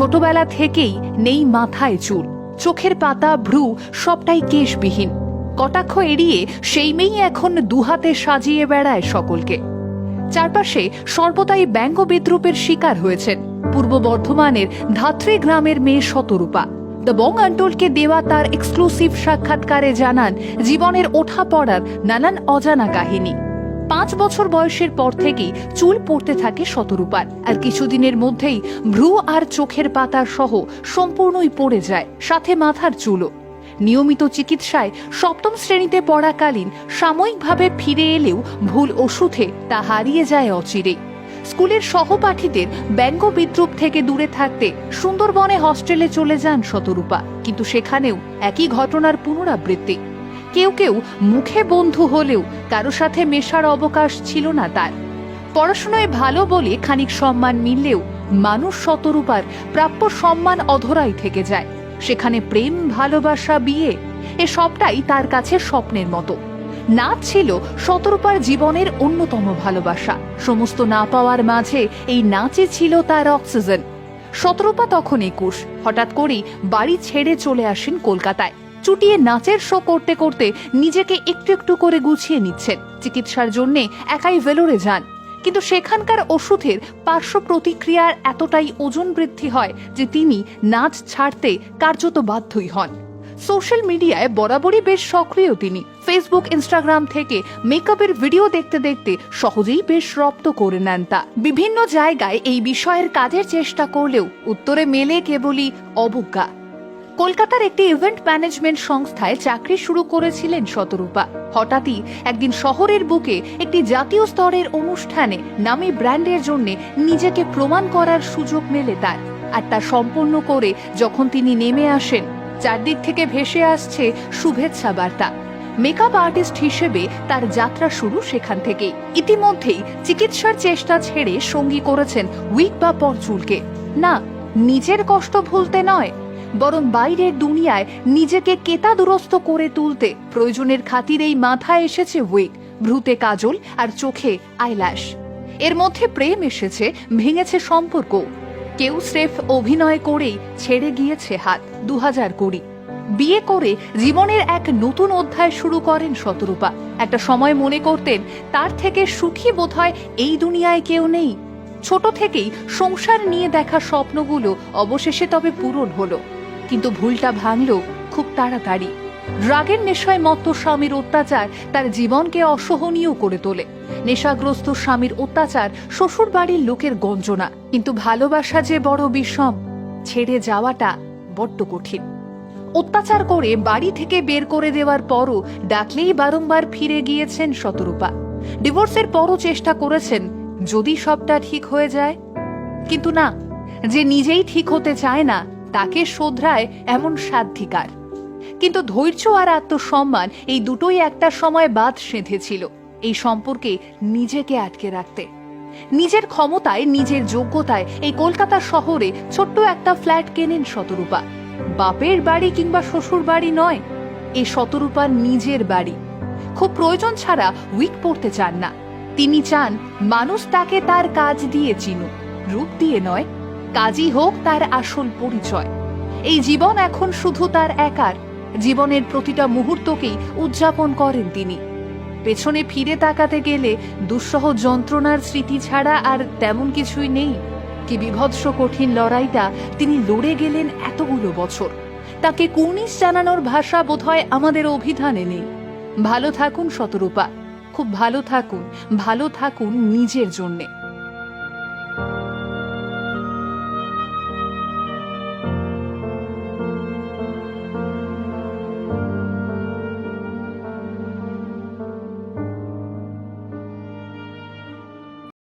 ছোটবেলা থেকেই নেই মাথায় চুল। চোখের পাতা, ভ্রু সবটাই কেশবিহীন। কটাক্ষ এড়িয়ে সেই মেয়েই এখন দুহাতে সাজিয়ে বেড়ায় সকলকে। চারপাশে সর্বদাই ব্যঙ্গ বিদ্রুপের শিকার হয়েছেন। পূর্ব বর্ধমানের ধাত্রী গ্রামের মেয়ে শতরূপা। দ্য বং আন্টোলকে দেওয়া তার এক্সক্লুসিভ সাক্ষাৎকারে জানান জীবনের ওঠা পড়ার নানান অজানা কাহিনী। পাঁচ বছর বয়সের পর থেকেই চুল পড়তে থাকে শতরূপার। আর কিছুদিনের মধ্যেই ভ্রু আর চোখের পাতা সহ সম্পূর্ণই পড়ে যায়, সাথে মাথার চুলও। নিয়মিত চিকিৎসায় সপ্তম শ্রেণীতে পড়াকালীন সাময়িকভাবে ফিরে এলেও ভুল ওষুধে তা হারিয়ে যায় অচিরেই। স্কুলের সহপাঠীদের ব্যঙ্গ বিদ্রুপ থেকে দূরে থাকতে সুন্দরবনে হস্টেলে চলে যান শতরূপা। কিন্তু সেখানেও একই ঘটনার পুনরাবৃত্তি। কেউ কেউ মুখে বন্ধু হলেও কারও সাথে মেশার অবকাশ ছিল না তার। পড়াশোনায় ভালো বলে খানিক সম্মান মিললেও মানুষ শতরূপার প্রাপ্য সম্মান অধরাই থেকে যায়। সেখানে প্রেম, ভালোবাসা, বিয়ে, এ সবটাই তার কাছে স্বপ্নের মতো। নাচ ছিল শতরূপার জীবনের অন্যতম ভালোবাসা। সমস্ত না পাওয়ার মাঝে এই নাচই ছিল তার অক্সিজেন। শতরূপা তখন একুশ। হঠাৎ করেই বাড়ি ছেড়ে চলে আসেন কলকাতায়। চুটিয়ে নাচের শো করতে করতে নিজেকে একটু একটু করে গুছিয়ে নিচ্ছেন। চিকিৎসার জন্য একাই ভেলোরে যান। কিন্তু সেখানকার ওষুধের পার্শ্ব প্রতিক্রিয়ার এতটাই ওজন বৃদ্ধি হয় যে তিনি নাচ ছাড়তে কার্যত বাধ্যই হন। সোশ্যাল মিডিয়ায় বরাবরই বেশ সক্রিয় তিনি। ফেসবুক ইনস্টাগ্রাম থেকে মেকআপের ভিডিও দেখতে দেখতে সহজেই বেশ রপ্ত করে নেন তা। বিভিন্ন জায়গায় এই বিষয়ের কাজের চেষ্টা করলেও উত্তরে মেলে কেবলই অবজ্ঞা। কলকাতার একটি ইভেন্ট ম্যানেজমেন্ট সংস্থায় চাকরি শুরু করেছিলেন শতরূপা। হঠাৎই একদিন শহরের বুকে একটি জাতীয় স্তরের অনুষ্ঠানে নামী ব্র্যান্ডের জন্য নিজেকে প্রমাণ করার সুযোগ মেলে তার। আর তা সম্পন্ন করে যখন তিনি নেমে আসেন, চারদিক থেকে ভেসে আসছে শুভেচ্ছা বার্তা। মেকআপ আর্টিস্ট হিসেবে তার যাত্রা শুরু সেখান থেকেই। ইতিমধ্যেই চিকিৎসার চেষ্টা ছেড়ে সঙ্গী করেছেন উইক বা পরচুলকে। না, নিজের কষ্ট ভুলতে নয়। বরং বাইরের দুনিয়ায় নিজেকে কেতাদুরস্ত করে তুলতে প্রয়োজনের খাতিরেই মাথায় এসেছে উইক ভ্রুতে কাজল আর চোখে আইল্যাশ। এর মধ্যে প্রেম এসেছে, ভেঙেছে সম্পর্ক। কেউ স্রেফ অভিনয় করেই ছেড়ে গিয়েছে হাত দু হাজার কুড়ি। বিয়ে করে জীবনের এক নতুন অধ্যায় শুরু করেন শতরূপা। একটা সময় মনে করতেন, তার থেকে সুখী বোধহয় এই দুনিয়ায় কেউ নেই। ছোট থেকেই সংসার নিয়ে দেখা স্বপ্নগুলো অবশেষে তবে পূরণ হলো। কিন্তু ভুলটা ভাঙল খুব তাড়াতাড়ি। ড্রাগের নেশায় মত্ত স্বামীর অত্যাচার তার জীবনকে অসহনীয় করে তোলে। নেশাগ্রস্ত স্বামীর অত্যাচার শ্বশুর বাড়ির লোকের গঞ্জনা, কিন্তু ভালোবাসা যে বড় বিষম, ছেড়ে যাওয়াটা বড্ড কঠিন। অত্যাচার করে বাড়ি থেকে বের করে দেওয়ার পরও ডাকলেই বারংবার ফিরে গিয়েছেন শতরূপা। ডিভোর্সের পরও চেষ্টা করেছেন যদি সবটা ঠিক হয়ে যায়। কিন্তু না, যে নিজেই ঠিক হতে চায় না তাকে শোধরায় এমন সাধ্ধিকার কিন্তু ধৈর্য আর আত্মসম্মান এই দুটোই একটা সময় বাদ সেঁধেছিল এই সম্পর্কে নিজেকে আটকে রাখতে। নিজের ক্ষমতায়, নিজের যোগ্যতায় এই কলকাতা শহরে ছোট্ট একটা ফ্ল্যাট কেনেন শতরূপা। বাপের বাড়ি কিংবা শ্বশুর বাড়ি নয় এই শতরূপার নিজের বাড়ি। খুব প্রয়োজন ছাড়া উইক পড়তে চান না। তিনি চান, মানুষ তাকে তার কাজ দিয়ে চিনুক, রূপ দিয়ে নয় কাজই হোক তার আসল পরিচয়। এই জীবন এখন শুধু তার একার, জীবনের প্রতিটা মুহূর্তকেই উদযাপন করেন তিনি। পেছনে ফিরে তাকাতে গেলে দুঃসহ যন্ত্রণার স্মৃতি ছাড়া আর তেমন কিছুই নেই। কি বিভৎস কঠিন লড়াইটা তিনি লড়ে গেলেন এতগুলো বছর। তাকে কুর্নিশ জানানোর ভাষা বোধহয় আমাদের অভিধানে নেই। ভালো থাকুন শতরূপা। খুব ভালো থাকুন ভালো থাকুন নিজের জন্যে।